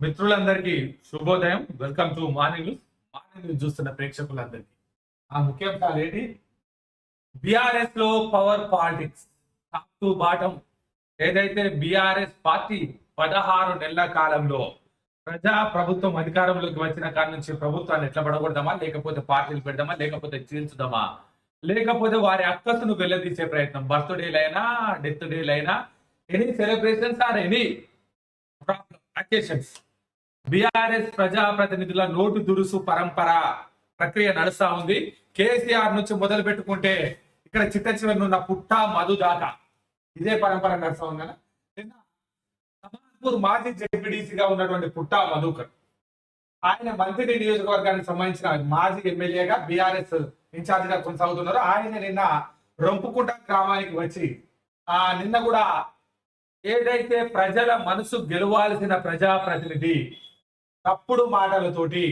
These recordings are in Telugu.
మిత్రులందరికీ శుభోదయం. Welcome to morning news morning news చూస్తున్న ప్రేక్షకులందరికీ. ఆ ముఖ్యాంశాలు ఏంటి? బీఆర్ఎస్లో power politics top to bottom ఏదైతే బీఆర్ఎస్ పార్టీ పదహారు నెలల కాలంలో ప్రజా ప్రభుత్వం అధికారంలోకి వచ్చిన కాడ నుంచి ప్రభుత్వాన్ని ఎట్లా పడగొడదామా? లేకపోతే పార్టీలు పెడదామా? లేకపోతే చీల్చుదామా? లేకపోతే వారి అక్కసును వెళ్ళదీసే ప్రయత్నం. బర్త్డేలైనా death డేలైనా any celebrations or any occasions BRS ప్రజాప్రతినిధుల నోటు దురుసు పరంపర ప్రక్రియ నడుస్తా ఉంది. కేసీఆర్ నుంచి మొదలు పెట్టుకుంటే ఇక్కడ చిట్ట చివరి ఉన్న పుట్ట మధు దాకా ఇదే పరంపర నడుస్తా ఉంది కదా. నిన్న సమాజ్పూర్ మాజీ జడ్పీడీసీగా ఉన్నటువంటి పుట్ట మధుకర్ ఆయన మంత్రి నియోజకవర్గానికి సంబంధించిన మాజీ ఎమ్మెల్యేగా బీఆర్ఎస్ ఇన్ఛార్జిగా కొనసాగుతున్నారు. ఆయన నిన్న రొంపుకుంట గ్రామానికి వచ్చి ఆ నిన్న కూడా ఏదైతే ప్రజల మనసు గెలవాల్సిన ప్రజాప్రతినిధి తప్పుడు మాటలతోటి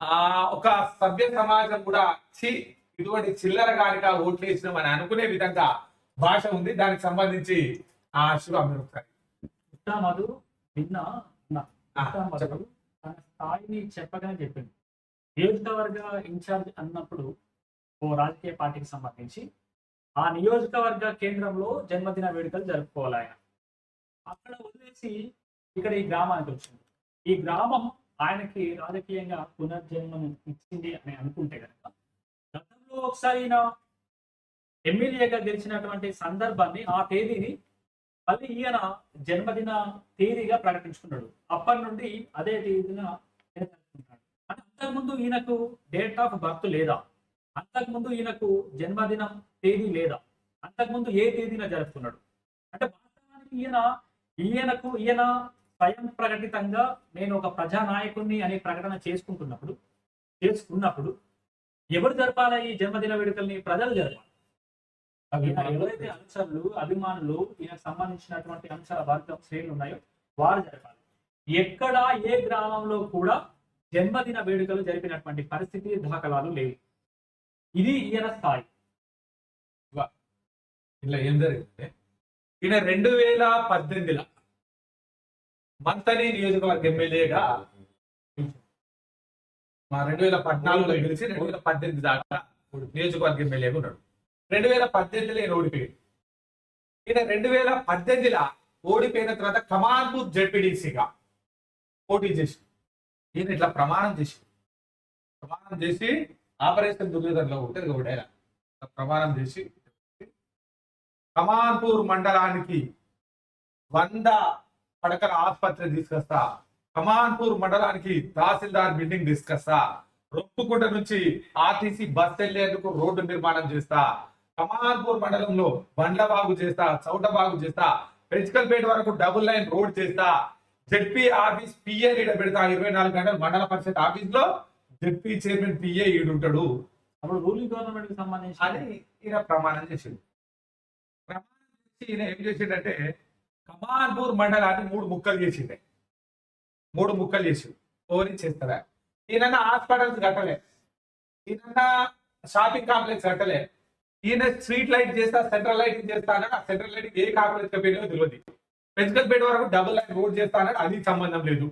ఆ ఒక సభ్య సమాజం కూడా చి ఇటువంటి చిల్లర గానిక ఓట్లు వేసినాం అని అనుకునే విధంగా భాష ఉంది. దానికి సంబంధించి ఆ శివ మీరు ఒకసారి. తన స్థాయిని చెప్పగానే చెప్పింది. నియోజకవర్గ ఇన్ఛార్జ్ అన్నప్పుడు ఓ రాజకీయ పార్టీకి సంబంధించి ఆ నియోజకవర్గ కేంద్రంలో జన్మదిన వేడుకలు జరుపుకోవాలి ఆయన. అక్కడ వదిలేసి ఇక్కడ ఈ గ్రామానికి వచ్చింది. ఈ గ్రామం ఆయనకి రాజకీయంగా పునర్జన్మను ఇచ్చింది అని అనుకుంటే కనుక గతంలో ఒకసారి ఈయన ఎమ్మెల్యేగా గెలిచినటువంటి సందర్భాన్ని ఆ తేదీని మళ్ళీ ఈయన జన్మదిన తేదీగా ప్రకటించుకున్నాడు. అప్పటి నుండి అదే తేదీన ఈయన అంటే అంతకుముందు ఈయనకు డేట్ ఆఫ్ బర్త్ లేదా? అంతకుముందు ఈయనకు జన్మదినం తేదీ లేదా? అంతకుముందు ఏ తేదీన జరుపుకున్నాడు? అంటే వాస్తవానికి ఈయన ఈయనకు ఈయన స్వయం ప్రకటితంగా నేను ఒక ప్రజానాయకుడిని అనే ప్రకటన చేసుకుంటున్నప్పుడు చేసుకున్నప్పుడు ఎవరు జరపాల ఈ జన్మదిన వేడుకల్ని? ప్రజలు జరపాలి. ఎవరైతే అనుచరులు అభిమానులు ఈయనకు సంబంధించినటువంటి అంశాల వర్గం శ్రేణులు ఉన్నాయో వారు జరపాలి. ఎక్కడ ఏ గ్రామంలో కూడా జన్మదిన వేడుకలు జరిపినటువంటి పరిస్థితి దాఖలాలు లేవు. ఇది ఈయన స్థాయి. ఇలా ఏం జరిగిందంటే ఈయన రెండు వేల పద్దెనిమిదిలో మంతని నియోజకవర్గ ఎమ్మెల్యేగా మా రెండు వేల పద్నాలుగులో గెలిచి రెండు వేల పద్దెనిమిది దాకా నియోజకవర్గ ఎమ్మెల్యేగా ఉన్నాడు. రెండు వేల పద్దెనిమిదిలో ఈయన ఓడిపోయాడు. ఈయన రెండు వేల పద్దెనిమిదిలో ఓడిపోయిన తర్వాత కమాన్పూర్ జడ్పీడీసీగా పోటీ చేసి ఈయన ఇట్లా ప్రమాణం చేసి ప్రమాణం చేసి ఆపరేషన్ దుర్యోధనలో ఉంటుంది కాబట్టి ఆయన ప్రమాణం చేసి కమాన్పూర్ మండలానికి వంద పడకల ఆసుపత్రి తీసుకొస్తా. కమాన్పూర్ మండలానికి తహసీల్దార్ బిల్డింగ్ తీసుకొస్తా. రొప్పుకుంట నుంచి ఆర్టీసీ బస్ వెళ్ళేందుకు రోడ్డు నిర్మాణం చేస్తా. కమాన్పూర్ మండలంలో బండ్ల బాగు చేస్తా చౌట బాగు చేస్తా. పెంచకల్పేట వరకు డబుల్ లైన్ రోడ్ చేస్తా. జెడ్పీ ఆఫీస్ పిఏ ఈడ పెడతా. ఇరవై నాలుగు గంటలు మండల పరిషత్ ఆఫీస్లో జెడ్పీ చైర్మన్ పిఏ ఈడుంటాడు అప్పుడు రూలింగ్ గవర్నమెంట్కి సంబంధించి అని ఈయన ప్రమాణం చేసిండు. ప్రమాణం చేసి ఈయన ఏం చేసిండంటే కమాన్పూర్ మండలాన్ని మూడు ముక్కలు చేసింది మూడు ముక్కలు చేసింది ఓరి చేస్తారా? ఈయన హాస్పిటల్స్ కట్టలే. ఈయన షాపింగ్ కాంప్లెక్స్ కట్టలే. ఈయన స్ట్రీట్ లైట్ చేస్తా సెంట్రల్ లైటింగ్ చేస్తా అన్నాడు. ఆ సెంట్రల్ లైటింగ్ ఏ కాంప్లెక్స్ చెప్పేదో తెలియదు పెంచకల్పేట వరకు డబుల్ లైన్ రోడ్ చేస్తా అన్నాడు. అది సంబంధం లేదు.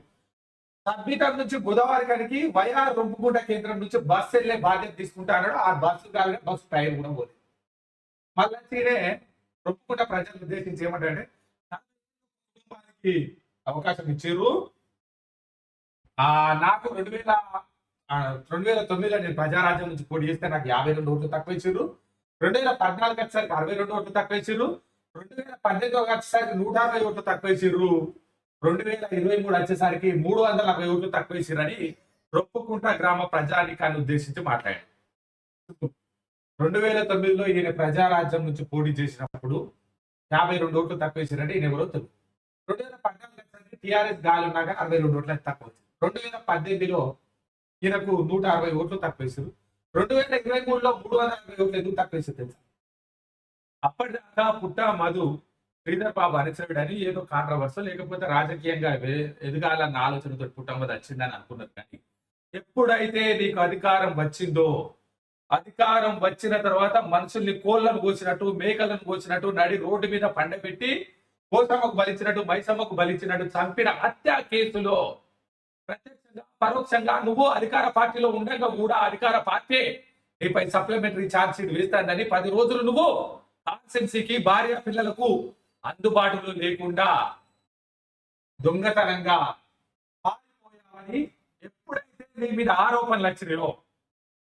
సబ్బితం నుంచి గోదావరికానికి వైఆర్ రొంపుకుంట కేంద్రం నుంచి బస్సు వెళ్ళే బాధ్యత తీసుకుంటా అన్నాడు. ఆ బస్సు కాగానే బస్సు టైర్ కూడా పోదు మళ్ళీ తీరే రొంపుకుంట ప్రజలు ఉద్దేశించి ఏమంటారంటే కుటుంబానికి అవకాశం ఇచ్చారు. ఆ నాకు రెండు వేల రెండు వేల తొమ్మిదిలో నేను ప్రజారాజ్యం నుంచి పోటీ చేస్తే నాకు యాభై రెండు ఓట్లు తక్కువ ఇచ్చారు. రెండు వేల పద్నాలుగు వచ్చేసరికి అరవై రెండు ఓట్లు తక్కువ ఇచ్చారు. రెండు వేల పద్దెనిమిది వచ్చేసరికి నూట అరవై ఓట్లు తక్కువ ఇచ్చారు. రెండు వేల ఇరవై మూడు వచ్చేసరికి మూడు వందల అరవై ఓట్లు తక్కువ ఇచ్చారని రొప్పుకుంట గ్రామ ప్రజానికాన్ని ఉద్దేశించి మాట్లాడారు. రెండు వేల తొమ్మిదిలో ఈయన ప్రజారాజ్యం నుంచి పోటీ చేసినప్పుడు యాభై రెండు ఓట్లు తక్కువ ఇచ్చారని ఈయన ఎవరో తెలుసు రెండు వేల పద్నాలుగు టీఆర్ఎస్ గాలి ఉన్నాక అరవై రెండు ఓట్లు తక్కువ వచ్చింది రెండు వేల పద్దెనిమిదిలో ఈయనకు నూట అరవై ఓట్లు తక్కువ వేసారు రెండు వేల ఇరవై మూడులో మూడు వందల అరవై ఓట్లు ఎందుకు తక్కువ వేసారు తెలుసా? అప్పటిదాకా పుట్ట మధు శ్రీధర్ బాబు అనుచరుడు అని ఏదో కాంట్రవర్సో లేకపోతే రాజకీయంగా ఎదగాలన్న ఆలోచనతో పుట్టమది వచ్చిందని అనుకున్నారు కానీ ఎప్పుడైతే నీకు అధికారం వచ్చిందో అధికారం వచ్చిన తర్వాత మనుషుల్ని కోళ్ళను కోసినట్టు మేకలను కోసినట్టు నడి రోడ్డు మీద పండబెట్టి కోసమ్మకు బలిచ్చినట్టు మైసమ్మకు బలిచ్చినట్టు చంపిన హత్య కేసులో ప్రత్యక్షంగా పరోక్షంగా నువ్వు అధికార పార్టీలో ఉండగా కూడా అధికార పార్టీ నీపై సప్లిమెంటరీ ఛార్జ్ షీట్ వేస్తానని పది రోజులు నువ్వు కాన్సెన్సీకి భార్య పిల్లలకు అందుబాటులో లేకుండా దొంగతనంగా పారిపోయావని ఎప్పుడైతే నీ మీద ఆరోపణలు వచ్చినాయో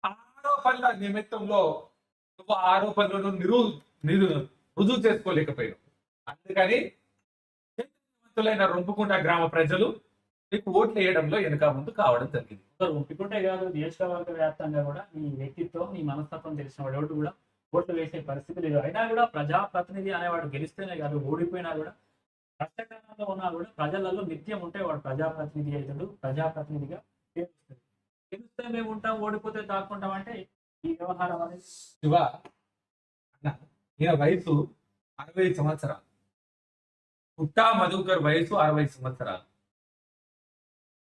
ఆరోపణల నిమిత్తంలో నువ్వు ఆరోపణలను నిరు నిరు రుజువు చేసుకోలేకపోయావు అందుకని చైతన్యవంతులైన రొంపుకుంట గ్రామ ప్రజలు నీకు ఓట్లు వేయడంలో వెనుక ముందు కావడం జరిగింది. ఒకరు ఒప్పుకుంటే కాదు నియోజకవర్గ వ్యాప్తంగా కూడా నీ వ్యక్తిత్వం నీ మనస్తత్వం తెలిసిన వాడు ఎవరు కూడా ఓట్లు వేసే పరిస్థితి లేదు. అయినా కూడా ప్రజాప్రతినిధి అనేవాడు గెలిస్తేనే కాదు ఓడిపోయినా కూడా కష్టకాలంలో ఉన్నా కూడా ప్రజలలో నిత్యం ఉంటే వాడు ప్రజాప్రతినిధి అవుతాడు ప్రజాప్రతినిధిగా పేరు వస్తుంది గెలిస్తే మేము ఉంటాం ఓడిపోతే దాక్కుంటాం అంటే ఈ వ్యవహారం అనేది శివ అన్న ఈయన వయసు అరవై సంవత్సరాలు. పుట్టా మధుకర్ వయసు అరవై సంవత్సరాలు.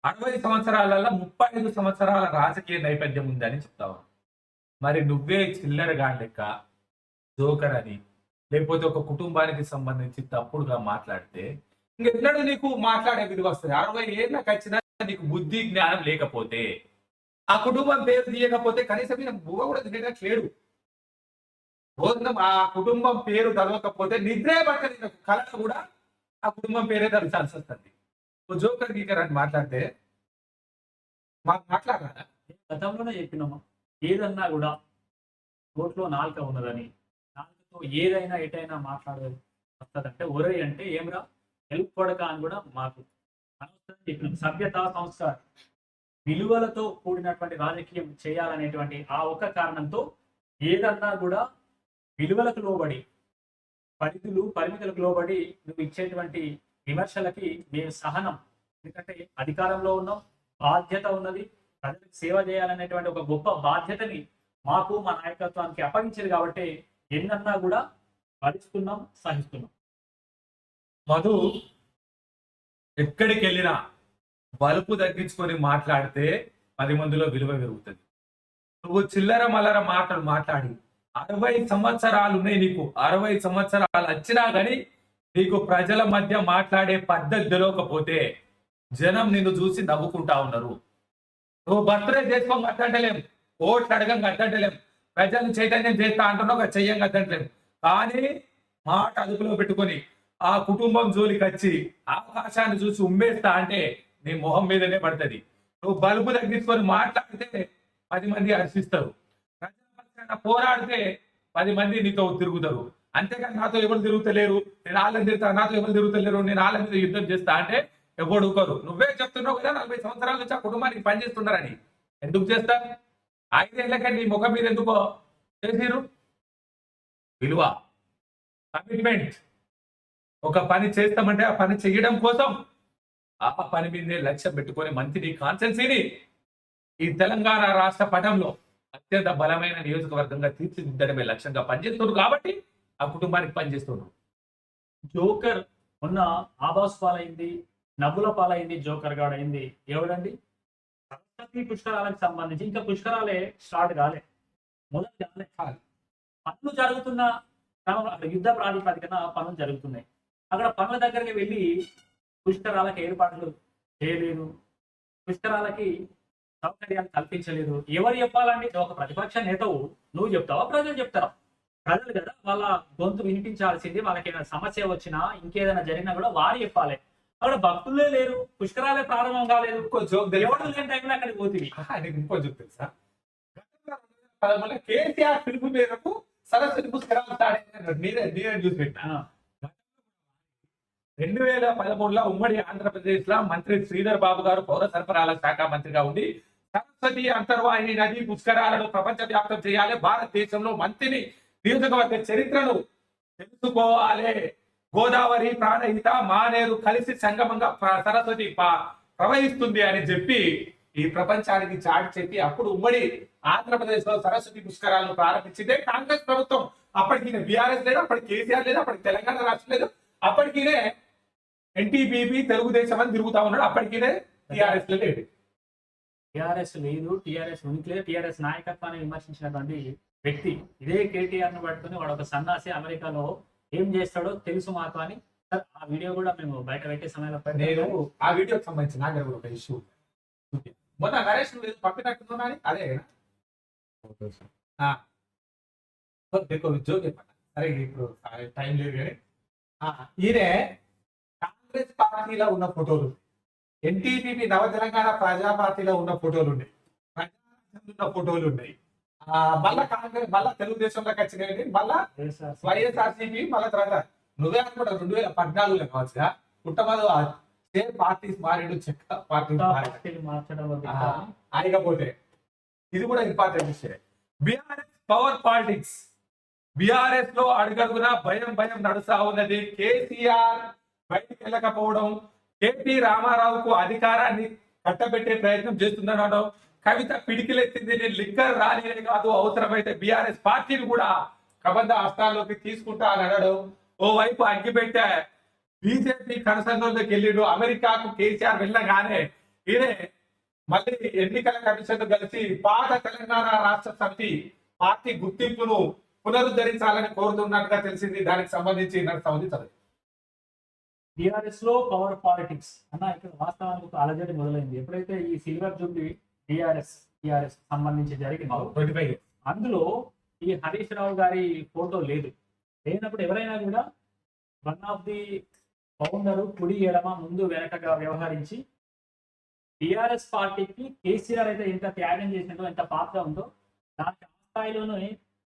అరవై సంవత్సరాలలో ముప్పై ఐదు సంవత్సరాల రాజకీయ నేపథ్యం ఉందని చెప్తావు మరి నువ్వే చిల్లరగా లెక్క జోకర్ అని లేకపోతే ఒక కుటుంబానికి సంబంధించి తప్పుడుగా మాట్లాడితే ఇంకెన్నడూ నీకు మాట్లాడే విలువ వస్తుంది. అరవై ఏళ్ళకి వచ్చినా నీకు బుద్ధి జ్ఞానం లేకపోతే ఆ కుటుంబం పేరు తీయకపోతే కనీసం నేను బువ్వ కూడా తినేటట్టు లేడు. భోజనం ఆ కుటుంబం పేరు చదవకపోతే నిద్రే పట్టని కళ కూడా ఆ కుటుంబం పేరే తలచాల్సి వస్తుంది. ఓ జోకర్ గీకర్ అని మాట్లాడితే మాకు మాట్లాడాలా గతంలోనే చెప్పినాము. ఏదన్నా కూడా నోట్లో నాలుక ఉన్నదని. నాలుకతో ఏదైనా ఎటైనా మాట్లాడదు. వస్తుందంటే ఒరే అంటే ఏమిరా? హెల్ప్ పడక అని కూడా మాకు అనవసరం చెప్పినాం. సభ్యత సంస్కారం విలువలతో కూడినటువంటి రాజకీయం చేయాలనేటువంటి ఆ ఒక్క కారణంతో ఏదన్నా కూడా విలువలకు లోబడి పరిధులు పరిమితులకు లోబడి నువ్వు ఇచ్చేటువంటి విమర్శలకి మేము సహనం. ఎందుకంటే అధికారంలో ఉన్నాం బాధ్యత ఉన్నది ప్రజలకు సేవ చేయాలనేటువంటి ఒక గొప్ప బాధ్యతని మాకు మా నాయకత్వానికి అప్పగించారు కాబట్టి ఎన్నన్నా కూడా భరిస్తున్నాం సహిస్తున్నాం. మధు ఎక్కడికి వెళ్ళినా బలుపు తగ్గించుకొని మాట్లాడితే పది మందిలో విలువ పెరుగుతుంది. నువ్వు చిల్లర మల్లర మాటలు మాట్లాడి అరవై సంవత్సరాలు ఉన్నాయి నీకు. అరవై సంవత్సరాలు వచ్చినా కానీ నీకు ప్రజల మధ్య మాట్లాడే పద్ధతి తెలియకపోతే జనం నిన్ను చూసి నవ్వుకుంటా ఉన్నారు. నువ్వు బర్త్డే చేసుకోం అద్దంటలేం ఓట్లు అడగం అద్దంటలేం ప్రజలను చైతన్యం చేస్తా అంటున్నావు ఒక చెయ్యం అద్దంటలేం కానీ మాట అదుపులో పెట్టుకొని ఆ కుటుంబం జోలికి వచ్చి ఆకాశాన్ని చూసి ఉమ్మేస్తా అంటే నీ మొహం మీదనే పడుతుంది. నువ్వు బలుపు తగ్గించుకొని మాట్లాడితే పది మంది హర్షిస్తారు. ప్రజల పోరాడితే పది మంది నీతో తిరుగుతారు. అంతేకాని నాతో ఎవరు తిరుగుతలేరు? నేను వాళ్ళని తిరుగుతా నాతో ఎవరు తిరుగుతలేరు? నేను వాళ్ళ మీద యుద్ధం చేస్తా అంటే ఎవడు ఊరుకోరు. నువ్వే చెప్తున్నావు కదా నలభై సంవత్సరాల నుంచి ఆ కుటుంబానికి పనిచేస్తున్నారని ఎందుకు చేస్తా? ఐదేళ్ళకే నీ ముఖం మీద ఎందుకో చేసిరు విలువ కమిట్మెంట్ ఒక పని చేస్తామంటే ఆ పని చేయడం కోసం ఆ పని మీదే లక్ష్యం పెట్టుకొని మంత్రి కాన్సెన్సీని ఈ తెలంగాణ రాష్ట్ర పటంలో అత్యంత బలమైన నియోజకవర్గంగా తీర్చిదిద్దడమే లక్ష్యంగా పనిచేస్తున్నారు కాబట్టి ఆ కుటుంబానికి పనిచేస్తున్నారు. జోకర్ మొన్న ఆబాస్ పాలైంది నవ్వుల పాలైంది జోకర్ గాడైంది అయింది ఎవడండి? సరస్వతి పుష్కరాలకు సంబంధించి ఇంకా పుష్కరాలే స్టార్ట్ కాలే మొదలు కాలే. కాలే. పనులు జరుగుతున్న అక్కడ యుద్ధ ప్రాతిపదికన పనులు జరుగుతున్నాయి. అక్కడ పనుల దగ్గరికి వెళ్ళి పుష్కరాలకు ఏర్పాట్లు చేయలేదు పుష్కరాలకి సౌకర్యాలు కల్పించలేదు. ఎవరు చెప్పాలండి ఒక ప్రతిపక్ష నేతవు. నువ్వు చెప్తావా? ప్రజలు చెప్తారా? ప్రజలు కదా వాళ్ళ గొంతు వినిపించాల్సింది. వాళ్ళకి ఏదైనా సమస్య వచ్చినా ఇంకేదైనా జరిగినా కూడా వారు చెప్పాలి. అక్కడ భక్తులే లేరు. పుష్కరాలే ప్రారంభం కాలేదు. ఇంకో జోక్ ఎవరు లేని టైంలో అక్కడికి పోతుంది ఇంకో జోక్ తెలుసా? కేసీఆర్ పిలుపు మేరకు సరస్వతి పుష్కరాలు స్టార్ట్ అయ్యారు నేనే చూసి పెట్టిన రెండు వేల పదమూడులో ఉమ్మడి ఆంధ్రప్రదేశ్లో మంత్రి శ్రీధర్ బాబు గారు పౌర సరఫరాల శాఖ మంత్రిగా ఉండి సరస్వతి అంతర్వాహిని నది పుష్కరాలను ప్రపంచ వ్యాప్తం చేయాలి. భారతదేశంలో మంత్రిని నియోజకవర్గ చరిత్రను తెలుసుకోవాలి. గోదావరి ప్రాణహిత మానేరు కలిసి సంగమంగా సరస్వతి ప్రవహిస్తుంది అని చెప్పి ఈ ప్రపంచానికి చాటి చెప్పి అప్పుడు ఉమ్మడి ఆంధ్రప్రదేశ్లో సరస్వతి పుష్కరాలను ప్రారంభించిందే. కాంగ్రెస్ ప్రభుత్వం అప్పటికి బీఆర్ఎస్ లేదు అప్పటికి కేసీఆర్ లేదు అప్పటికి తెలంగాణ రాష్ట్రం లేదు అప్పటికినే ఎన్టీపీపీ తెలుగుదేశం అని తిరుగుతా ఉన్నాడు. అప్పటికినే టీఆర్ఎస్ లేదు టిఆర్ఎస్ లేదు. టిఆర్ఎస్ ఉనికి టిఆర్ఎస్ నాయకత్వాన్ని విమర్శించినటువంటి వ్యక్తి ఇదే కేటీఆర్ను పట్టుకుని వాడు ఒక సన్నాసి అమెరికాలో ఏం చేస్తాడో తెలుసు మాకు అని. సార్, ఆ వీడియో కూడా మేము బయట పెట్టే సమయంలో నేను ఆ వీడియోకి సంబంధించి నా దగ్గర కూడా ఒక ఇష్యూ మొన్న నరేష్ పంపినట్టున్నా అని? అదే జోక్ చెప్పండి. సరే ఇప్పుడు టైం లేదు కానీ. ఆ, ఈయన కాంగ్రెస్ పార్టీలో ఉన్న ఫోటోలు ఎన్టీపీపీ నవ తెలంగాణ ప్రజా పార్టీలో ఉన్న ఫోటోలు ఉన్నాయి. ఉన్న ఫోటోలు ఉన్నాయి. మళ్ళా కాంగ్రెస్ మళ్ళా తెలుగుదేశంలోకి వచ్చినాయి మళ్ళా వైఎస్ఆర్సీపీ మళ్ళా తర్వాత నువ్వే అనుకుంటా రెండు వేల పద్నాలుగులో కావచ్చుగా పుట్టమదు సేమ్ పార్టీస్ మారేడు చెక్క పార్టీ ఆయకపోతే ఇది కూడా ఇంపార్టెంట్ విషయం. BRS power politics. బీఆర్ఎస్లో అడుగడుగున భయం భయం నడుస్తా ఉన్నది కేసీఆర్ బయటికి వెళ్ళకపోవడం కేపీ రామారావుకు అధికారాన్ని కట్టబెట్టే ప్రయత్నం చేస్తుందనడం కవిత పిడికిలెత్తింది నేను లిక్కర్ రానిదే కాదు అవసరమైతే బీఆర్ఎస్ పార్టీని కూడా కబంధ హస్తాల్లోకి తీసుకుంటా అని అనడం ఓవైపు అగ్గిపెట్టే బీజేపీ కనసంలోకి వెళ్ళిడు. అమెరికాకు కేసీఆర్ వెళ్ళగానే ఈయనే మళ్ళీ ఎన్నికల కమిషన్ కలిసి పాత తెలంగాణ రాష్ట్ర సమితి పార్టీ గుర్తింపును పునరుద్ధరించాలని కోరుతున్నట్టుగా తెలిసింది. దానికి సంబంధించి నాకు సంబంధించదు బీఆర్ఎస్లో పవర్ పాలిటిక్స్ అన్న ఇక్కడ వాస్తవానికి ఒక అలజడి మొదలైంది. ఎప్పుడైతే ఈ సిల్వర్ జూబ్లీ బీఆర్ఎస్ టీఆర్ఎస్ సంబంధించి జరిగిందో అందులో ఈ హరీష్ రావు గారి ఫోటో లేదు. లేనప్పుడు ఎవరైనా కూడా వన్ ఆఫ్ ది ఫౌండర్ కుడి ఎడమ ముందు వెనకగా వ్యవహరించి టిఆర్ఎస్ పార్టీకి కేసీఆర్ అయితే ఎంత త్యాగం చేసిందో ఎంత పాత్ర ఉందో దానికి ఆ స్థాయిలోనే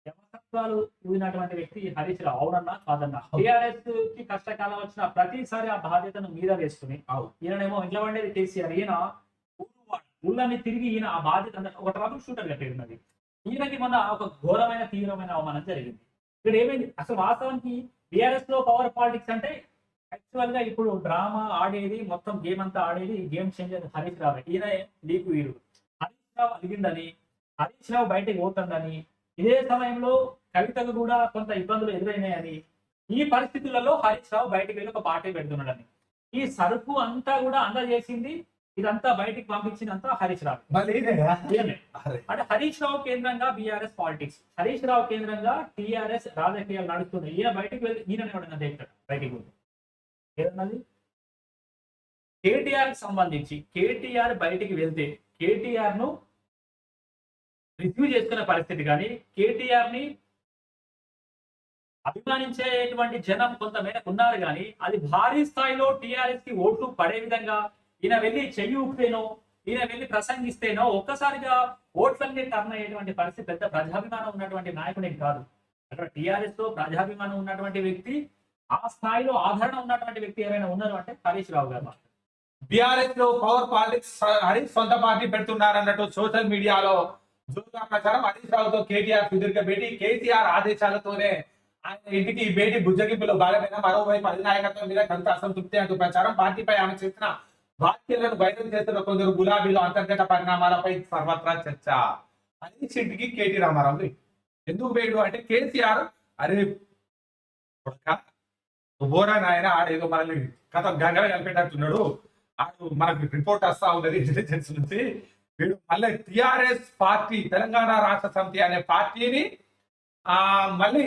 వ్యవసత్వాలు ఊగినటువంటి వ్యక్తి హరీష్ రావు. అవునన్నా కాదన్నా. టిఆర్ఎస్కి కష్టకాలం వచ్చిన ప్రతిసారి ఆ బాధ్యతను మీద వేసుకుని. ఈయనేమో ఇంట్లో వండేది కేసీఆర్. ఈయన ఊళ్ళని తిరిగి ఈయన ఆ బాధ్యత ఒక ట్రబుల్ షూటర్గా పేరున్నది. ఈయనకి మొన్న ఒక ఘోరమైన తీవ్రమైన అవమానం జరిగింది. ఇక్కడ ఏమైంది? అసలు వాస్తవానికి బీఆర్ఎస్లో పవర్ పాలిటిక్స్ అంటే యాక్చువల్గా ఇప్పుడు డ్రామా ఆడేది మొత్తం గేమ్ అంతా ఆడేది గేమ్ చేంజర్ హరీష్ రావు. ఈయన లీకు వీరు హరీష్ రావు అలిగిందని హరీష్ రావు బయటకు పోతుందని ఇదే సమయంలో కవితకు కూడా కొంత ఇబ్బందులు ఎదురైనాయని ఈ పరిస్థితులలో హరీష్ రావు బయటకు వెళ్ళి ఒక పార్టీ పెడుతున్నాడని. ఈ సరుకు అంతా కూడా అందజేసింది ఇదంతా బయటికి పంపించినంత హరీష్ రావు. అంటే హరీష్ రావు కేంద్రంగా బీఆర్ఎస్ పాలిటిక్స్. హరీష్ రావు కేంద్రంగా టీఆర్ఎస్ రాజకీయాలు నడుస్తున్నాయి. ఈయన బయటికి వెళ్ళి ఈయన దేక్తాడు బయటికి ఏదన్నది? కేటీఆర్కి సంబంధించి కేటీఆర్ బయటికి వెళ్తే కేటీఆర్ను రిసీవ్ చేసుకునే పరిస్థితి కానీ కేటీఆర్ని అభిమానించేటువంటి జనం కొంతమేరకు ఉన్నారు కానీ అది భారీ స్థాయిలో టీఆర్ఎస్కి ఓట్లు పడే విధంగా ఈయన వెళ్ళి చెయ్యి ఊపితేనో ఈయన వెళ్ళి ప్రసంగిస్తేనో ఒక్కసారిగా ఓట్లన్నీ టర్న్ అయ్యేటువంటి పరిస్థితి పెద్ద ప్రజాభిమానం ఉన్నటువంటి నాయకుడే కాదు. అక్కడ టీఆర్ఎస్లో ప్రజాభిమానం ఉన్నటువంటి వ్యక్తి ఆ స్థాయిలో ఆదరణ ఉన్నటువంటి వ్యక్తి ఏమైనా ఉన్నారు అంటే హరీష్ రావు గారు బీఆర్ఎస్లో పవర్ పాలిటిక్స్ హరీష్ సొంత పార్టీ పెడుతున్నారన్నట్టు సోషల్ మీడియాలో జోరుగా ప్రచారం. హరీష్ రావుతో కేటీఆర్ సుదీర్ఘ భేటీ. కేసీఆర్ ఆదేశాలతోనే ఆయన ఇంటికి ఈ భేటీ బుజ్జగింపులో భాగమైన మరోవైపు అధినాయకత్వం మీద కొంత అసంతృప్తి అంటూ ప్రచారం. పార్టీపై ఆమె చేసిన వ్యాఖ్యలను బయటకు చేస్తున్న కొందరు గులాబీలు అంతర్గత పరిణామాలపై సర్వత్రా చర్చ. హరీష్ ఇంటికి కేటీ రామారావు ఎందుకు వేడు అంటే కేసీఆర్ అరే బోరా నాయన ఆడేదో మనల్ని కథ గంగల కలిపేటట్టున్నాడు ఆడు మనకు రిపోర్ట్ వస్తా ఉన్నది ఇంటెలిజెన్స్ నుంచి. వీడు మళ్ళీ టిఆర్ఎస్ పార్టీ తెలంగాణ రాష్ట్ర సమితి అనే పార్టీని ఆ మళ్ళీ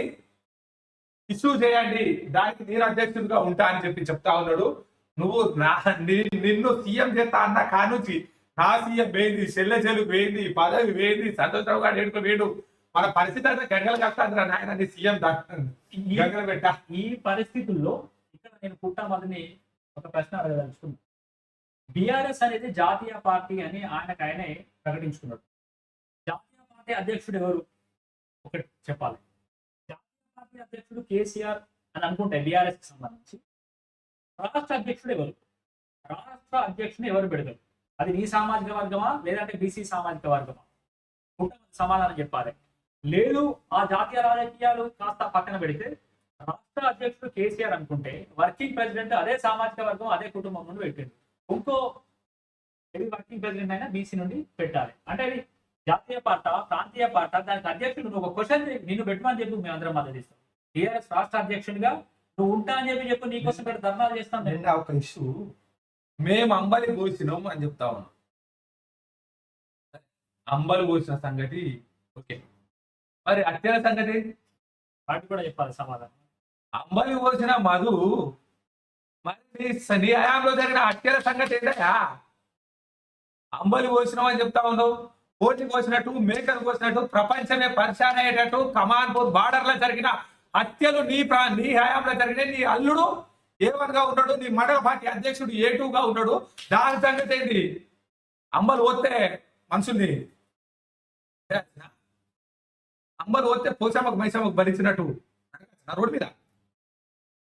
ఇష్యూ చేయండి దానికి నేను అధ్యక్షుడిగా ఉంటా అని చెప్పి చెప్తా ఉన్నాడు. నువ్వు నా నిన్ను సీఎం చేస్తా అన్న కానుంచి నా సీఎం వేయింది చెల్లెచెలు వేయింది పదవి వేయింది సంతోషరావు గారు ఏడుకో వేడు మన పరిస్థితి అంటే గంగలు కలుస్తాను నాయన నీ సీఎం గంగలు పెట్టా. ఈ పరిస్థితుల్లో ఇక్కడ నేను పుట్టామదని ఒక ప్రశ్న అడగదలుచుకున్నాను బీఆర్ఎస్ అనేది జాతీయ పార్టీ అని ఆయనకు ఆయనే ప్రకటించుకున్నాడు. జాతీయ పార్టీ అధ్యక్షుడు ఎవరు? ఒకటి చెప్పాలి. జాతీయ పార్టీ అధ్యక్షుడు కేసీఆర్ అని అనుకుంటే బీఆర్ఎస్కి సంబంధించి. రాష్ట్ర అధ్యక్షుడు ఎవరు? రాష్ట్ర అధ్యక్షుడు ఎవరు పెడతారు? అది నీ సామాజిక వర్గమా? లేదంటే బీసీ సామాజిక వర్గమా? పుట్టమని సమాధానం చెప్పాలి. లేదు ఆ జాతీయ రాజకీయాలు కాస్త పక్కన పెడితే రాష్ట్ర అధ్యక్షుడు కేసీఆర్ అనుకుంటే వర్కింగ్ ప్రెసిడెంట్ అదే సామాజిక వర్గం అదే కుటుంబం నుండి పెట్టింది ఇంకో హెవీ వర్కింగ్ ప్రెసిడెంట్ అయినా బీసీ నుండి పెట్టాలి. అంటే అది జాతీయ పార్ట ప్రాంతీయ పార్ట? దానికి అధ్యక్షుడు నువ్వు ఒక క్వశ్చన్ నిన్ను పెట్టమని చెప్పి మేము అందరం మద్దతు ఇస్తాం. టీఆర్ఎస్ రాష్ట్ర అధ్యక్షుడిగా నువ్వు ఉంటా అని చెప్పి చెప్పు నీకోసం ఇక్కడ ధర్నాలు చేస్తాం ఒక ఇష్యూ మేము అంబలి పోసినాం అని చెప్తా ఉన్నాం. అంబలి పోసిన సంగతి ఓకే. మరి అత్యల సంగతి? వాటికి కూడా చెప్పాలి సమాధానం. అంబలి పోసిన మధు మరి నీ- హయాంలో జరిగిన హత్యల సంగతి ఏంటయ్యా? అంబలి పోసినావు అని చెప్తా ఉన్నావు. కోటి కోసినట్టు మేకలు కోసినట్టు ప్రపంచమే పరిశాన్ అయ్యేటట్టు కమాన్పూర్ బార్డర్లో జరిగిన హత్యలు నీ ప్రా నీ హయాంలో జరిగిన నీ అల్లుడు ఏవన్గా ఉన్నాడు? నీ మండల పార్టీ అధ్యక్షుడు ఏ ఉన్నాడు? దాని సంగతి ఏంటి అంబలు పోతే మనుషుల్ని. అంబలు పోతే పోసామకు మైసామకు భరించినట్టు రోడ్డు మీద?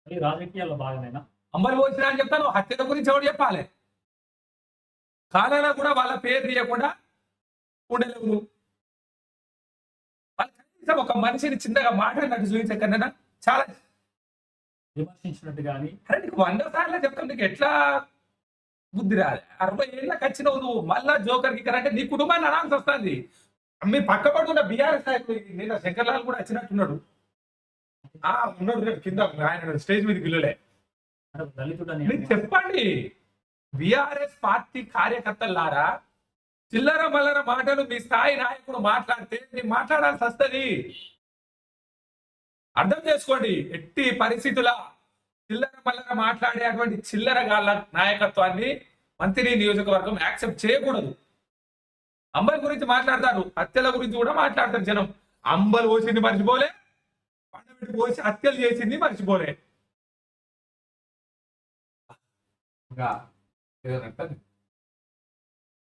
రాజకీయాల్లో భాగమేనా అంబలి పోసిన అని చెప్తాను హత్యల గురించి ఎవరు చెప్పాలి? కాలాలో కూడా వాళ్ళ పేరు తీయకుండా ఉండలేవు వాళ్ళు కనీసం ఒక మనిషిని చిన్నగా మాట్లాడినట్టు చూపించే కన్నా చాలా విమర్శించినట్టు కానీ అరే నీకు వంద సార్లు చెప్తాను నీకు ఎట్లా బుద్ధి రాదు అరవై ఏళ్ళకి వచ్చినావు నువ్వు మళ్ళా జోకర్ గిక్కర్ అంటే నీ కుటుంబాన్ని అనాల్సి వస్తుంది. మీ పక్క పడుకున్న బీఆర్ఎస్ నాయకుడు నిన్న శంకర్లాల్ కూడా వచ్చినట్టున్నాడు. ఆ ఉన్నాడు రేపు కింద ఆయన స్టేజ్ మీద పిల్లలే మీరు చెప్పండి. బిఆర్ఎస్ పార్టీ కార్యకర్తలారా చిల్లర మల్లర మాటలు మీ స్థాయి నాయకుడు మాట్లాడితే మీరు మాట్లాడాల్సి వస్తుంది. అర్థం చేసుకోండి. ఎట్టి పరిస్థితుల చిల్లర మల్లర మాట్లాడే అటువంటి చిల్లర గాళ్ళ నాయకత్వాన్ని మంత్రి నియోజకవర్గం యాక్సెప్ట్ చేయకూడదు. అంబల్ గురించి మాట్లాడతారు. హత్యల గురించి కూడా మాట్లాడతారు జనం. అంబల్ పోసింది మర్చిపోలే. పండబెట్టి పోసి హత్యలు చేసింది మర్చిపోలే.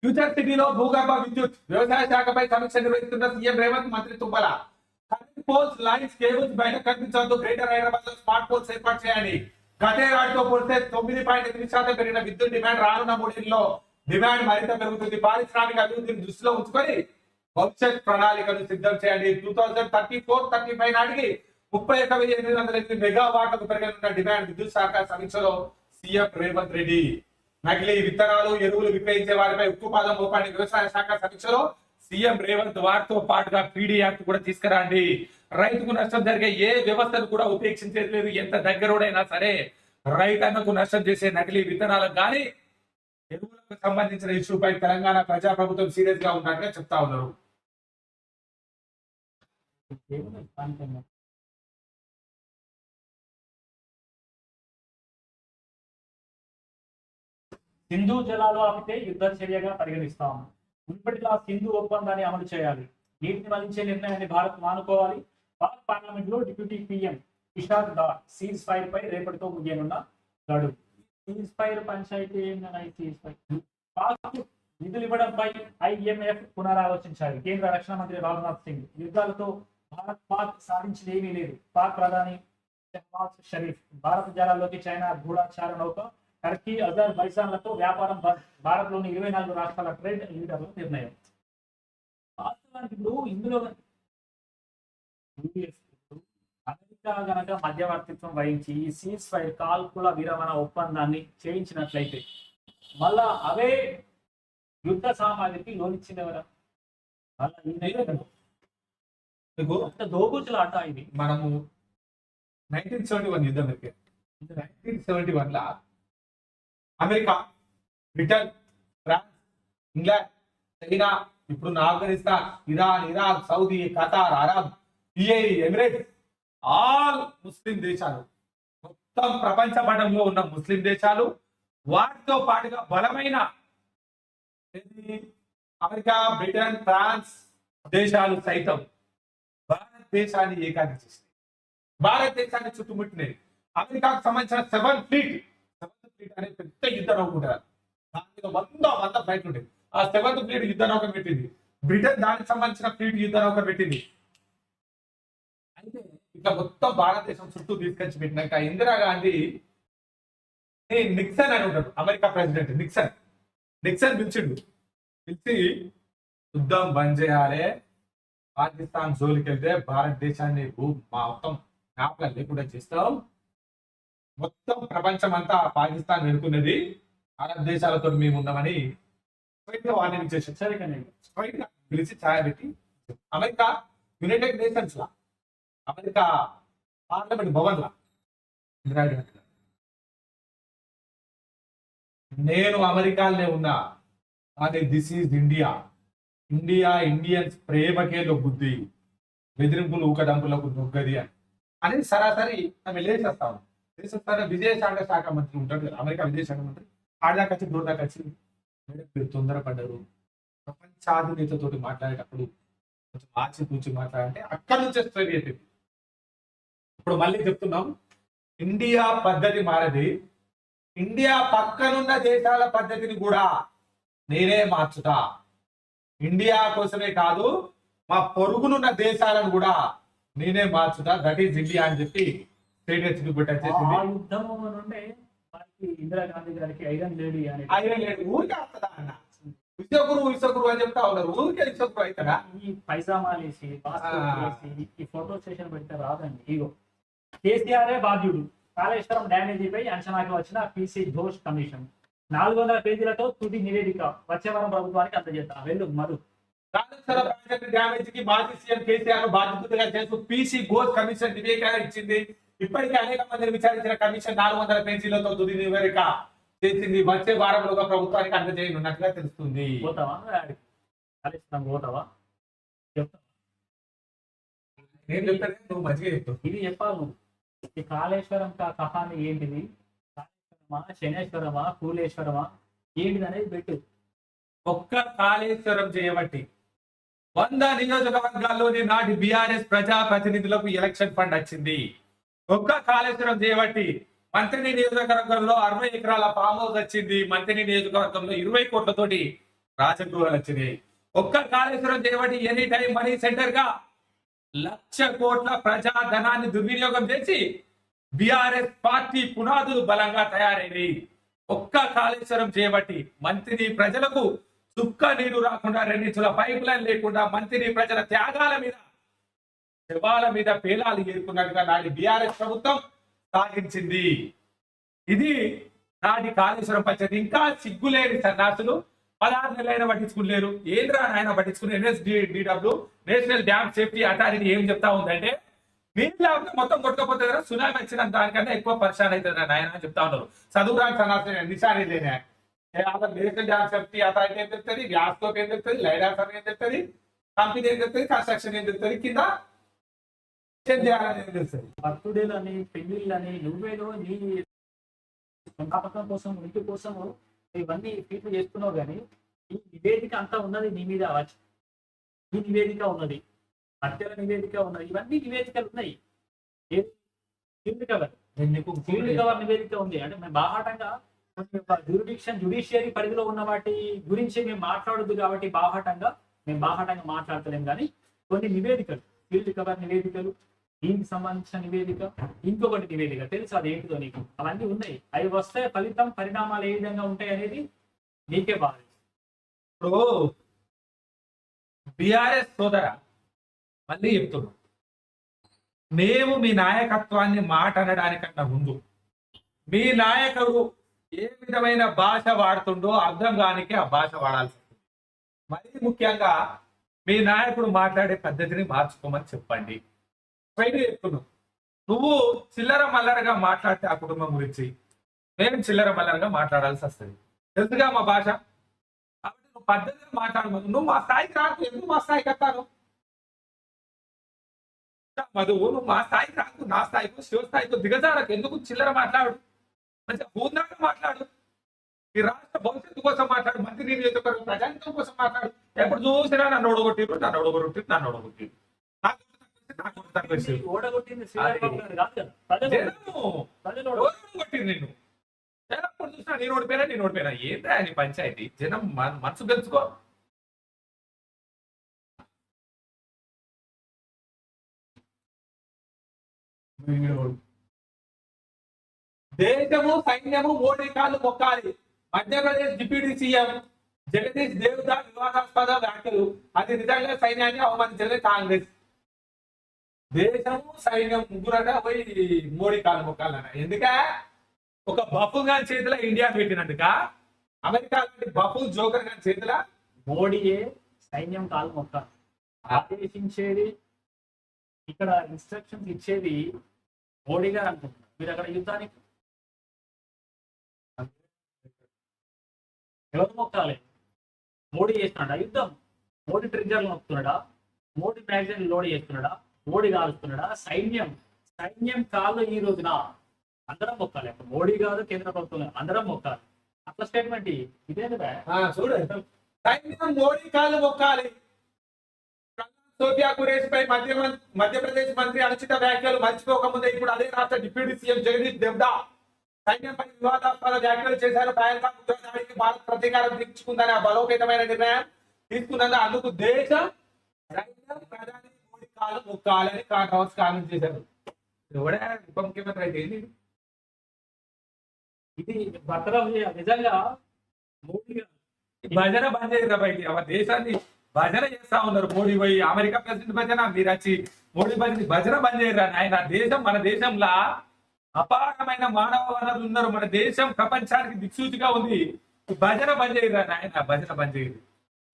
ఫ్యూచర్ సిటీలో భూగర్భ విద్యుత్ వ్యవసాయ శాఖపై సమీక్ష నిర్వహిస్తున్న సీఎం రేవంత్ మంత్రి Tummala. Current poles lines cables బయట కనిపించవద్దు గ్రేటర్ హైదరాబాద్లో స్మార్ట్ పోల్స్ ఏర్పాటు చేయాలి. గతేడాదితో పోలిస్తే తొమ్మిది పాయింట్ ఎనిమిది శాతం పెరిగిన విద్యుత్ డిమాండ్ రానున్న మూడేళ్ళలో డిమాండ్ మరింత పెరుగుతుంది. పారిశ్రామిక అభివృద్ధిని దృష్టిలో ఉంచుకొని భవిష్యత్ ప్రణాళికను సిద్ధం చేయండి. Two thousand thirty four thirty five నాటికి ముప్పై ఒక్క వెయ్యి ఎనిమిది వందల ఎనిమిది మెగావాట్లకు పెరగనున్న డిమాండ్ విద్యుత్ శాఖ సమీక్షలో సీఎం రేవంత్ రెడ్డి. నకిలీ విత్తనాలు ఎరువులు విక్రయించే వారిపై ఉక్కుపాదం మోపాన్ని వ్యవసాయ శాఖ సమీక్షలో సీఎం రేవంత్ వారితో పాటుగా పీడీ యాక్ట్ కూడా తీసుకురండి. రైతుకు నష్టం జరిగే ఏ వ్యవస్థను కూడా ఉపేక్షించేది లేదు. ఎంత దగ్గరోడైనా సరే రైతన్నకు నష్టం చేసే నకిలీ విత్తనాలకు కానీ ఎరువులకు సంబంధించిన ఇష్యూపై తెలంగాణ ప్రజా ప్రభుత్వం సీరియస్గా ఉన్నట్టుగా చెప్తా ఉన్నారు. సింధు జలాలు ఆపితే యుద్ధ చర్యగా పరిగణిస్తాం మునుపటిలా సింధు ఒప్పందాన్ని అమలు చేయాలి. నీటిని మలించే నిర్ణయాన్ని భారత్ మానుకోవాలి. పాక్ పార్లమెంట్లో deputy PM Ishaq Dar cease fire పై రేపటితో ముగియనున్న గడువు. Cease fire panchayati cease fire? Pak నిధులు ఇవ్వడంపై ఐఎంఎఫ్ పునరాలోచించాలి. కేంద్ర రక్షణ మంత్రి రాజ్నాథ్ సింగ్ యుద్ధాలతో భారత్ పాక్ సాధించింది ఏమీ లేదు. పాక్ ప్రధాని షహబాజ్ షరీఫ్ భారత జలాల్లోకి చైనా గూఢాచార నౌక టర్కీ అజర్ బైజాన్లతో వ్యాపారం భారత్లోని ఇరవై నాలుగు రాష్ట్రాల ట్రేడ్ లీడర్ల నిర్ణయం. వాస్తవానికి ఇప్పుడు ఇందులో అమెరికా గనక మధ్యవర్తిత్వం వహించి ఈ సీజ్ ఫైర్ కాల్పుల విరమణ ఒప్పందాన్ని చేయించినట్లయితే మళ్ళా అవే యుద్ధ సామాగ్రికి లోనిచ్చింది ఎవరా దోబుచులాట ఇది. మనము నైన్టీన్ సెవెంటీ వన్ యుద్ధం నైన్టీన్ సెవెంటీ వన్ లా America Britain France England China ఇప్పుడు Afghanistan Iran Iraq Saudi Qatar Arab UAE Emirates all Muslim దేశాలు. మొత్తం ప్రపంచ పటంలో ఉన్న ముస్లిం దేశాలు. వాటితో పాటుగా బలమైన అమెరికా బ్రిటన్ ఫ్రాన్స్ దేశాలు సైతం భారతదేశాన్ని ఏకాకి చేసినాయి. భారతదేశాన్ని చుట్టుముట్టినది అమెరికాకు సంబంధించిన సెవెన్ ఫ్లీట్ ఫ్లీట్ అనే పెద్ద యుద్ధ నౌక ఉంటుంది. దానిలో వంద వంద ఫ్లైట్ ఉంటుంది ఆ సెవెంత్ ఫ్లీట్ యుద్ధ నౌక పెట్టింది. బ్రిటన్ దానికి సంబంధించిన ఫ్లీట్ యుద్ధ నౌక పెట్టింది. అయితే ఇట్లా మొత్తం భారతదేశం చుట్టూ తీసుకొచ్చి పెట్టినాక ఇందిరాగాంధీ గాంధీ నిక్సన్ అని ఉంటాడు అమెరికా ప్రెసిడెంట్ నిక్సన్. నిక్సన్ పిలిచిండు. పిలిచి యుద్ధం బంద్ చేయాలి. పాకిస్తాన్ జోలికి వెళ్తే భారతదేశాన్ని భూ- మొత్తం జ్ఞాపకం లేకుండా చేస్తాం. మొత్తం ప్రపంచం అంతా పాకిస్తాన్ వెనుకున్నది అరబ్ దేశాలతో మేము ఉన్నామని స్ట్రైట్గా వార్నింగ్ చేసి స్ట్రైట్గా పిలిచి ఛాయ పెట్టి అమెరికా యునైటెడ్ నేషన్స్ లా అమెరికా పార్లమెంట్ భవన్ లా నేను అమెరికాలోనే ఉన్నా కానీ this is India India Indians ప్రేమకే బుద్ధి. బెదిరింపులు ఊకదంపులకు నొగ్గది అని. అనేది సరాసరి ఆమె లేచేస్తాం తన విదేశాంగ శాఖ మంత్రి ఉంటాడు కదా అమెరికా విదేశాంగ మంత్రి. ఆడదాకా వచ్చి దూరదాకా వచ్చి మేడం మీరు తొందరపడ్డారు. ప్రపంచాధినేతతో మాట్లాడేటప్పుడు కొంచెం ఆచితూచి మాట్లాడంటే అక్కడి నుంచి వస్తుంది ఇప్పుడు మళ్ళీ చెప్తున్నాం ఇండియా పద్ధతి మారది. ఇండియా పక్కనున్న దేశాల పద్ధతిని కూడా నేనే మార్చుతా. ఇండియా కోసమే కాదు మా పొరుగునున్న దేశాలను కూడా నేనే మార్చుతా. దట్ ఈజ్ ఇండియా అని చెప్పి ఆ యుద్ధం నుండే మనకి ఇందిరాగాంధీ గారికి ఐరన్ లేడీ అని ఆయన లేదు ఊరికే వస్తుందా అన్న? విశ్వగురు విశ్వగురు అని చెప్తా ఉన్నారు. ఊరికే విశ్వగురు అవుతాడా ఈ వేసి ఈ ఫోటో సెషన్ పెడితే రాదండి. ఇగో కేసీఆర్ బాధ్యుడు? కాళేశ్వరం డ్యామేజీ పై అంచనాకి వచ్చిన పీసీ ఘోష్ కమిషన్. నాలుగు వందల పేజీలతో తుది నివేదిక. వచ్చే వారం ప్రభుత్వానికి అందజేద్దాం. వెళ్ళు మధు. కాళేశ్వర ప్రాజెక్టు డ్యామేజ్కి మాజీ సీఎం కేసీఆర్ బాధ్యతగా చేస్తూ పీసీ గోస్ కమిషన్ నివేదిక ఇచ్చింది. ఇప్పటికే అనేక మందిని విచారించిన కమిషన్ నాలుగు వందల పేజీలతో తుది నివేదిక చేసింది. వచ్చే వారంలోగా ప్రభుత్వానికి అందజేయనున్నట్టుగా తెలుస్తుంది. నేను చెప్తాను నువ్వు మంచిగా చెప్తావు ఇది చెప్పాలి. నువ్వు ఈ కాళేశ్వరం కహాని ఏంటిది? కాళేశ్వరమా? శనేశ్వరమా? కూలేశ్వరమా? ఏంటిది అనేది పెట్టు. ఒక్క కాళేశ్వరం చేయబట్టి వంద నియోజకవర్గాల్లోని నాటి బీఆర్ఎస్ ప్రజా ప్రతినిధులకు ఎలక్షన్ ఫండ్ వచ్చింది. ఒక్క కాళేశ్వరం చేయబట్టి మంత్రిని నియోజకవర్గంలో అరవై ఎకరాల ఫామ్ హౌస్ వచ్చింది. మంత్రిని నియోజకవర్గంలో ఇరవై కోట్లతోటి రాజగృహాలు వచ్చినాయి. ఒక్క కాళేశ్వరం చేయబట్టి ఎనీ టైం మనీ సెంటర్గా లక్ష కోట్ల ప్రజా ధనాన్ని దుర్వినియోగం చేసి బిఆర్ఎస్ పార్టీ పునాదులు బలంగా తయారైనవి ఒక్క కాళేశ్వరం చేయబట్టి మంత్రిని ప్రజలకు చుక్క నీరు రాకుండా రెండించుల పైప్ లైన్ లేకుండా మంత్రిని ప్రజల త్యాగాల మీద శవాల మీద పేలాలు ఏరుకున్నట్టుగా నాటి బీఆర్ఎస్ ప్రభుత్వం సాగించింది. ఇది నాటి కాళేశ్వరం పద్ధతి ఇంకా సిగ్గులేని సన్నాసులు పదహారు నెలలైనా పట్టించుకునేరు ఏంద్రా నాయన పట్టించుకుని NSDW national dam safety authority ఏం చెప్తా ఉందంటే నీళ్ళు లేకపోతే మొత్తం కొట్టుకపోతే సునామీ వచ్చిన దానికన్నా ఎక్కువ పరిశాన్ అవుతుంది నాయన అని చెప్తా ఉన్నారు. చదువురాని సన్నాసులు సన్నాసి నిశాని లేనే. నేషనల్ డ్యామ్ సేఫ్టీ అథారిటీ ఏం చెప్తుంది? వ్యాస్కోప్ ఏం తెలుస్తుంది లైడార్ ఏం తెలుస్తుంది కంపెనీ ఏం తెలుస్తుంది కన్స్ట్రక్షన్ ఏం తెలుస్తుంది కింద ఏం చేయాలని ఏం తెలుస్తుంది బర్త్డేలని పెళ్ళిళ్ళని నువ్వేదో నీ జ్ఞాపకం కోసం ఇంటి కోసం ఇవన్నీ ఫీట్లు చేస్తున్నావు కానీ ఈ నివేదిక అంతా ఉన్నది నీ మీద ఈ నివేదిక ఉన్నది. హత్యల నివేదిక ఉన్నది. ఇవన్నీ నివేదికలు ఉన్నాయి. Field cover? నివేదిక ఉంది. అంటే మేము బాహాటంగా జ్యూరిడిక్షన్ జ్యుడిషియరీ పరిధిలో ఉన్న వాటి గురించి మేము మాట్లాడొద్దు కాబట్టి బాహాటంగా మేము బాహాటంగా మాట్లాడతలేం కానీ కొన్ని నివేదికలు ఫీల్డ్ కవర్ నివేదికలు దీనికి సంబంధించిన నివేదిక ఇంకొకటి నివేదిక. తెలుసు అది ఏంటిదో నీకు? అవన్నీ ఉన్నాయి. అవి వస్తే ఫలితం పరిణామాలు ఏ విధంగా ఉంటాయి అనేది నీకే బాధ ఇప్పుడు బిఆర్ఎస్ సోదర మళ్ళీ చెప్తున్నా. మేము మీ నాయకత్వాన్ని మాట అనడానికన్నా ముందు మీ నాయకుడు ఏ విధమైన భాష వాడుతుండో అర్థం కానికే ఆ భాష వాడాల్సి మరీ ముఖ్యంగా మీ నాయకుడు మాట్లాడే పద్ధతిని మార్చుకోమని చెప్పండి. బయట చెప్తున్నావు నువ్వు చిల్లర మల్లరగా మాట్లాడితే ఆ కుటుంబం గురించి మేము చిల్లర మల్లరగా మాట్లాడాల్సి వస్తుంది. తెలుసుగా మా భాష? కాబట్టి నువ్వు పద్ధతిగా మాట్లాడమని. నువ్వు మా స్థాయికి రాకు ఎందుకు మా స్థాయికి వస్తాను? మధువు నువ్వు మా స్థాయికి రాకు. నా స్థాయికి శివ స్థాయికి దిగజారకు. ఎందుకు చిల్లర మాట్లాడు? మంచిగా పూర్ణంగా మాట్లాడు. ఈ రాష్ట్ర భవిష్యత్తు కోసం మాట్లాడు. మంత్రి నియోజకవర్గం ప్రజాంతం కోసం మాట్లాడు. ఎప్పుడు చూసినా నన్ను ఓడగొట్టిరు నన్ను ఓడగొట్టిరు నన్ను ఓడగొట్టిరు నాకు నాకు తక్కువ ఇచ్చారు. ఓడగొట్టింది నిన్ను. జనం ఎప్పుడు చూసినా నేను ఓడిపోయినా నేను ఓడిపోయినా. ఏందా నీ పంచాయతీ? జనం మన- మనసు గెలుచుకో దేశము సైన్యము మోడీ కాళ్ళు మొక్కాలి. మధ్యప్రదేశ్ డిప్యూటీ సీఎం జగదీష్ దేవదా వివాదాస్పద వ్యాఖ్యలు. అది నిజంగా సైన్యాన్ని అవమానించలేదు కాంగ్రెస్. దేశము సైన్యం ముగ్గురట పోయి మోడీ కాలు మొక్కాలన్న ఎందుక? ఒక బఫుల్ గాని చేతిలో ఇండియా పెట్టినందుక అమెరికా లాంటి జోకర్ గాని చేతిలో? మోడీయే సైన్యం కాలు మొక్క ఆదేశించేది ఇక్కడ ఇన్స్ట్రక్షన్స్ ఇచ్చేది మోడీ గారు అనుకుంటున్నారు మీరు అక్కడ యుద్ధానికి ఎవరు మొక్కాలి? మోడీ చేస్తున్నాడా? యుద్ధం. మోడీ ట్రిగ్గర్లు నొక్కుతున్నాడా మోడీ మ్యాగజైన్ లోడ్ చేస్తున్నాడా? మోడీ కాలుస్తున్నాడా సైన్యం. సైన్యం కాళ్ళు ఈ రోజున అందరం మొక్కాలి. అప్పుడు మోడీ కాదు కేంద్ర ప్రభుత్వం అందరం మొక్కాలి. అట్లా స్టేట్మెంట్ ఇదే చూడు. సైన్యం మోడీ కాళ్ళు మొక్కాలి. సోఫియా కురేష్ పై మధ్య మధ్యప్రదేశ్ మంత్రి అనుచిత వ్యాఖ్యలు మర్చిపోకముందే ఇప్పుడు అదే రాష్ట్ర డిప్యూటీ సీఎం జగదీప్ దేవ్డా సైన్యంపై వివాదాస్పద వ్యాఖ్యలు చేశారు. పహల్గాం ఉగ్రదాడికి భారత్ ప్రతీకారం తీర్చుకుందనే ఆ బలోపేతమైన నిర్ణయం తీసుకున్నందుకు అందుకు దేశ సైన్యం ప్రధాని కాదు కాళ్ళు మొక్కాలని కాంగ్రెస్ కామెంట్ చేశారు. ఎవడే ఉప ముఖ్యమంత్రి అయితే ఏంది? ఇది భద్రం నిజంగా మోడీ భజన బంద్ చేయరు బయట మన దేశాన్ని భజన చేస్తా ఉన్నారు. మోడీ పోయి అమెరికా ప్రెసిడెంట్ భజన మీరు వచ్చి మోడీ భజన భజన బంద్ చేయరు ఆయన దేశం మన దేశంలో అపారమైన మానవ వనరులు ఉన్నారు. మన దేశం ప్రపంచానికి దిక్సూచిగా ఉంది. భజన బంద్ చేయరు ఆయన భజన బంద్ చేయరు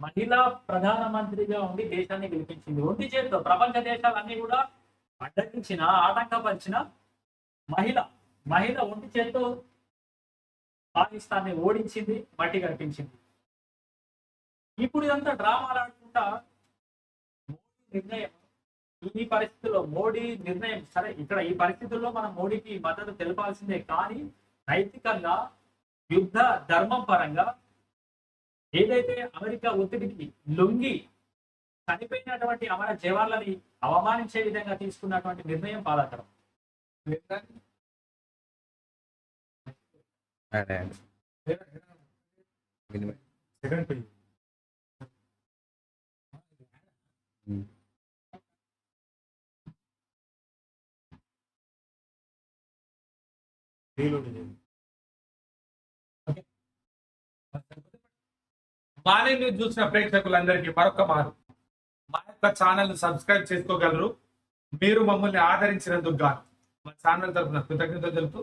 మహిళా ప్రధానమంత్రిగా ఉండి దేశాన్ని గెలిపించింది. ఒంటి చేతితో ప్రపంచ దేశాలన్నీ కూడా అడ్డగించిన ఆటంకపరిచిన మహిళ. మహిళ ఒంటి చేతితో పాకిస్తాన్ని ఓడించింది మట్టి కనిపించింది ఇప్పుడు ఇదంతా డ్రామాలు ఆడుకుంటా మోడీ నిర్ణయం. ఈ పరిస్థితుల్లో మోడీ నిర్ణయం. సరే ఇక్కడ ఈ పరిస్థితుల్లో మనం మోడీకి మద్దతు తెలపాల్సిందే. కానీ నైతికంగా యుద్ధ ధర్మం పరంగా ఏదైతే అమెరికా ఒత్తిడికి లొంగి చనిపోయినటువంటి అమర జవాన్లని అవమానించే విధంగా తీసుకున్నటువంటి నిర్ణయం బాధాకరం సెకండ్ పేజ్ మానే న్యూస్ చూసిన ప్రేక్షకులందరికీ మరొక మారు. మా యొక్క ఛానల్ సబ్స్క్రైబ్ చేసుకోగలరు. మీరు మమ్మల్ని ఆదరించినందుకు గాను. మా ఛానల్ తరఫున కృతజ్ఞతలు తెలుపుతూ